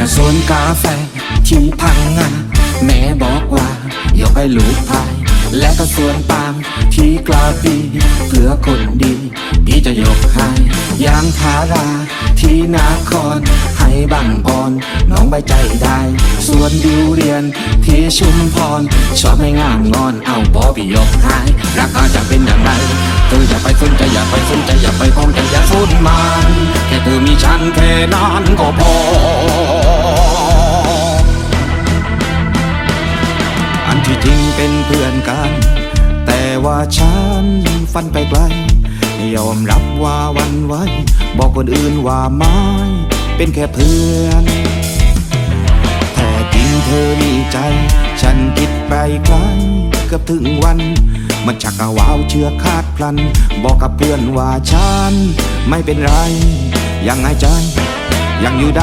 แต่วนกาแฟที่พังงาแม่บอกว่ายกให้ลูกพาย และก็สวนปาล์มที่กลาปีเพื่อคนดีพี่จะยกให้ยางพาราที่นาครให้บังบอน น้องใบใจได้ ส่วนดิวเรียนที่ชุมพร ชอบไม่งามงอนเอาบอพี่ยกให้ราคาจะเป็นอย่างไรเธออย่าไปสนใจอย่าไปสนใจอย่าไปคล้องใจอย่าสุดมันแค่เธอมีฉันแค่นั้นก็พอ จริงเป็นเพื่อนกัน แต่ว่าฉันฟันไปไกล ยอมรับว่าวันไหวบอกคนอื่นว่าไม่เป็นแค่เพื่อนแท้จริงเธอมีใจ ฉันคิดไปไกลเกือบถึงวัน มันชักกะวาวเชื่อคาดพลัน บอกกับเพื่อนว่าฉันไม่เป็นไร ยังไงใจยังอยู่ได้